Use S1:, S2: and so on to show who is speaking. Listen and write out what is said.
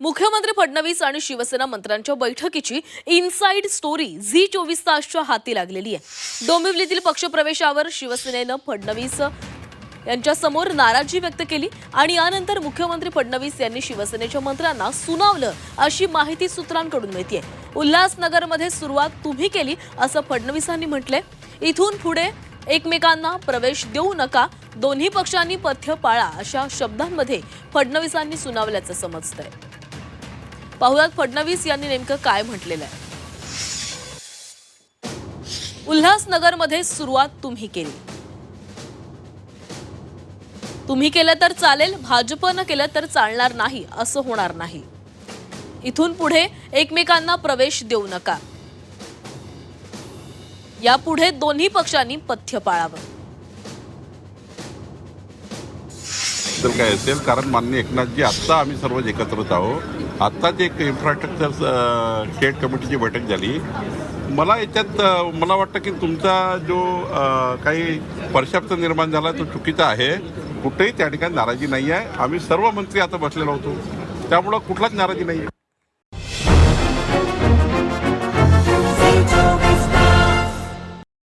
S1: मुख्यमंत्री फडणवीस आणि शिवसेना मंत्र्यांच्या बैठकीची इनसाइड स्टोरी झी चोवीस तासच्या हाती लागलेली आहे. डोंबिवलीतील पक्षप्रवेशावर शिवसेनेनं फडणवीस यांच्या समोर नाराजी व्यक्त केली आणि यानंतर मुख्यमंत्री फडणवीस यांनी शिवसेनेच्या मंत्र्यांना सुनावलं अशी माहिती सूत्रांकडून मिळते उल्हासनगरमध्ये सुरुवात तुम्ही केली असं फडणवीसांनी म्हटलंय. इथून पुढे एकमेकांना प्रवेश देऊ नका दोन्ही पक्षांनी पथ्य पाळा अशा शब्दांमध्ये फडणवीसांनी सुनावल्याचं समजतंय. पाहुयात फडणवीस यांनी नेमकं काय म्हटलेलं आहे. उल्हासनगरमध्ये सुरुवात तुम्ही केली. तुम्ही केलं तर चालेल भाजपनं केलं तर चालणार नाही असं होणार नाही. इथून पुढे एकमेकांना प्रवेश देऊ नका. यापुढे दोन्ही पक्षांनी पथ्य पाळावं.
S2: तर काय असेल कारण माननीय एकनाथजी आत्ता आम्ही सर्व एकत्रच आहोत. आत्ताच एक इन्फ्रास्ट्रक्चर स्टेट कमिटीची बैठक झाली. मला याच्यात मला वाटतं की तुमचा जो काही परशाप्त निर्माण झाला तो चुकीचा आहे. कुठेही त्या ठिकाणी नाराजी नाही आहे आम्ही सर्व मंत्री आता बसलेलो होतो. त्यामुळं कुठलाच नाराजी नाही आहे